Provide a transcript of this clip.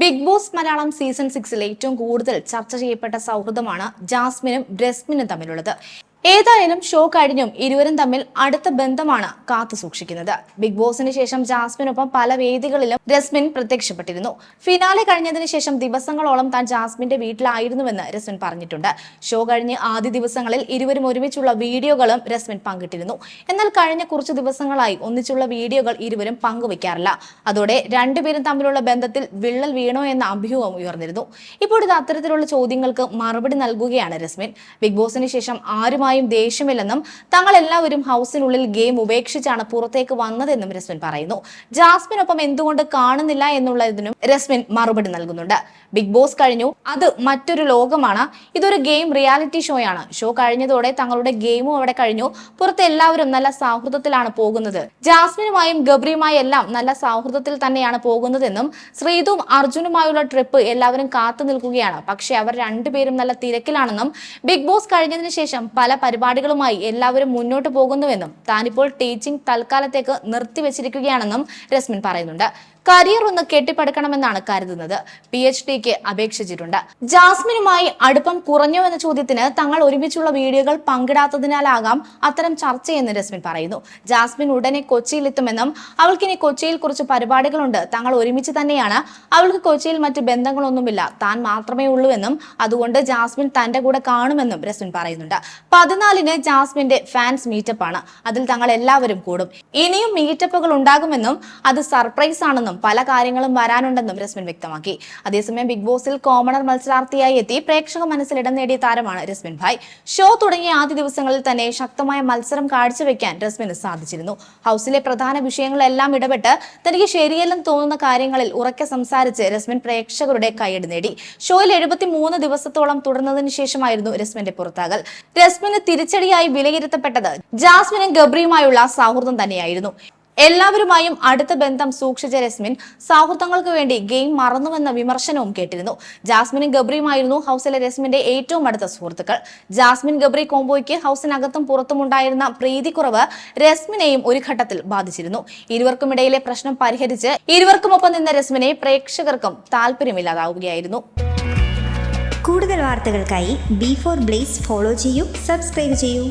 Big boss Malayalam season സിക്സിൽ ഏറ്റവും കൂടുതൽ ചർച്ച ചെയ്യപ്പെട്ട സൗഹൃദമാണ് ജാസ്മിനും ബ്രസ്മിനും തമ്മിലുള്ളത്. ഏതായാലും ഷോ കഴിഞ്ഞും ഇരുവരും തമ്മിൽ അടുത്ത ബന്ധമാണ് കാത്തു സൂക്ഷിക്കുന്നത്. ബിഗ് ബോസിന് ശേഷം ജാസ്മിനൊപ്പം പല വേദികളിലും രസ്മിൻ പ്രത്യക്ഷപ്പെട്ടിരുന്നു. ഫിനാലെ കഴിഞ്ഞതിന് ശേഷം ദിവസങ്ങളോളം താൻ ജാസ്മിന്റെ വീട്ടിലായിരുന്നുവെന്ന് രസ്മിൻ പറഞ്ഞിട്ടുണ്ട്. ഷോ കഴിഞ്ഞ് ആദ്യ ദിവസങ്ങളിൽ ഇരുവരും ഒരുമിച്ചുള്ള വീഡിയോകളും രസ്മിൻ പങ്കിട്ടിരുന്നു. എന്നാൽ കഴിഞ്ഞ കുറച്ച് ദിവസങ്ങളായി ഒന്നിച്ചുള്ള വീഡിയോകൾ ഇരുവരും പങ്കുവയ്ക്കാറില്ല അതോടെ രണ്ടുപേരും തമ്മിലുള്ള ബന്ധത്തിൽ വിള്ളൽ വീണോ എന്ന അഭ്യൂഹം ഉയർന്നിരുന്നു. ഇപ്പോഴത്തെ അത്തരത്തിലുള്ള ചോദ്യങ്ങൾക്ക് മറുപടി നൽകുകയാണ് രസ്മിൻ. ബിഗ് ബോസിന് ശേഷം ആരുമായും ദേഷ്യമില്ലെന്നും തങ്ങൾ എല്ലാവരും ഹൗസിനുള്ളിൽ ഗെയിം ഉപേക്ഷിച്ചാണ് പുറത്തേക്ക് വന്നതെന്നും രസ്മിൻ പറയുന്നു. ജാസ്മിനൊപ്പം എന്തുകൊണ്ട് കാണുന്നില്ല എന്നുള്ളതിനും രസ്മിൻ മറുപടി നൽകുന്നുണ്ട്. ബിഗ് ബോസ് കഴിഞ്ഞു. അത് മറ്റൊരു ലോകമാണ്. ഇതൊരു ഗെയിം റിയാലിറ്റി ഷോയാണ്. ഷോ കഴിഞ്ഞതോടെ തങ്ങളുടെ ഗെയിമും അവിടെ കഴിഞ്ഞു. പുറത്ത് എല്ലാവരും നല്ല സൗഹൃദത്തിലാണ് പോകുന്നത്. ജാസ്മിനുമായും ഗബ്രിയുമായും എല്ലാം നല്ല സൗഹൃദത്തിൽ തന്നെയാണ് പോകുന്നതെന്നും ശ്രീതും അർജുനുമായുള്ള ട്രിപ്പ് എല്ലാവരും കാത്തു നിൽക്കുകയാണ്. പക്ഷേ അവർ രണ്ടുപേരും നല്ല തിരക്കിലാണെന്നും ബിഗ് ബോസ് കഴിഞ്ഞതിന് ശേഷം പല പരിപാടികളുമായി എല്ലാവരും മുന്നോട്ട് പോകുന്നുവെന്നും താനിപ്പോൾ ടീച്ചിങ് തൽക്കാലത്തേക്ക് നിർത്തിവെച്ചിരിക്കുകയാണെന്നും രസ്മിൻ പറയുന്നുണ്ട്. കരിയർ ഒന്ന് കെട്ടിപ്പടുക്കണമെന്നാണ് കരുതുന്നത്. പി എച്ച് ഡിക്ക് അപേക്ഷിച്ചിട്ടുണ്ട്. ജാസ്മിനുമായി അടുപ്പം കുറഞ്ഞോ എന്ന ചോദ്യത്തിന് തങ്ങൾ ഒരുമിച്ചുള്ള വീഡിയോകൾ പങ്കിടാത്തതിനാലാകാം അത്തരം ചർച്ചയെന്ന് രസ്മിൻ പറയുന്നു. ജാസ്മിൻ ഉടനെ കൊച്ചിയിലെത്തുമെന്നും അവൾക്കിനി കൊച്ചിയിൽ കുറച്ച് പരിപാടികളുണ്ട്. തങ്ങൾ ഒരുമിച്ച് തന്നെയാണ്. അവൾക്ക് കൊച്ചിയിൽ മറ്റ് ബന്ധങ്ങളൊന്നുമില്ല. താൻ മാത്രമേ ഉള്ളൂ എന്നും അതുകൊണ്ട് ജാസ്മിൻ തന്റെ കൂടെ കാണുമെന്നും രസ്മിൻ പറയുന്നുണ്ട്. പതിനാലിന് ജാസ്മിന്റെ ഫാൻസ് മീറ്റപ്പ് ആണ് അതിൽ തങ്ങൾ എല്ലാവരും കൂടും. ഇനിയും മീറ്റപ്പുകൾ ഉണ്ടാകുമെന്നും അത് സർപ്രൈസ് ആണെന്നും പല കാര്യങ്ങളും വരാനുണ്ടെന്നും രസ്മിൻ വ്യക്തമാക്കി. അതേസമയം ബിഗ് ബോസിൽ കോമണർ മത്സരാർത്ഥിയായി എത്തി പ്രേക്ഷക മനസ്സിൽ ഇടം നേടിയ താരമാണ് രസ്മിൻ ഭായ്. ഷോ തുടങ്ങിയ ആദ്യ ദിവസങ്ങളിൽ തന്നെ ശക്തമായ മത്സരം കാഴ്ചവെക്കാൻ രസ്മിന് സാധിച്ചിരുന്നു. ഹൗസിലെ പ്രധാന വിഷയങ്ങളെല്ലാം ഇടപെട്ട് തനിക്ക് ശരിയല്ലെന്ന് തോന്നുന്ന കാര്യങ്ങളിൽ ഉറക്കെ സംസാരിച്ച് രസ്മിൻ പ്രേക്ഷകരുടെ കൈയടി നേടി. ഷോയിൽ എഴുപത്തി മൂന്ന് ദിവസത്തോളം തുടർന്നതിന് ശേഷമായിരുന്നു രസ്മിന്റെ പുറത്താകൽ. രസ്മിന് തിരിച്ചടിയായി വിലയിരുത്തപ്പെട്ടത് ജാസ്മിനും ഗബ്രിയുമായുള്ള സൗഹൃദം തന്നെയായിരുന്നു. എല്ലാവരുമായും അടുത്ത ബന്ധം സൂക്ഷിച്ച രസ്മിൻ സൗഹൃദങ്ങൾക്ക് വേണ്ടി ഗെയിം മറന്നുവെന്ന വിമർശനവും കേട്ടിരുന്നു. ജാസ്മിനും ഗബ്രിയുമായിരുന്നു ഹൗസിലെ രസ്മിന്റെ ഏറ്റവും അടുത്ത സുഹൃത്തുക്കൾ. ജാസ്മിൻ ഗബ്രി കോംബോയ്ക്ക് ഹൗസിനകത്തും പുറത്തും ഉണ്ടായിരുന്ന പ്രീതിക്കുറവ് രസ്മിനെയും ഒരു ഘട്ടത്തിൽ ബാധിച്ചിരുന്നു. ഇരുവർക്കുമിടയിലെ പ്രശ്നം പരിഹരിച്ച് ഇരുവർക്കുമൊപ്പം നിന്ന രസ്മിനെ പ്രേക്ഷകർക്കും താല്പര്യമില്ലാതാവുകയായിരുന്നു കൂടുതൽ വാർത്തകൾക്കായി ബി ഫോർ ബ്ലേസ് ഫോളോ ചെയ്യൂ സബ്സ്ക്രൈബ് ചെയ്യൂ.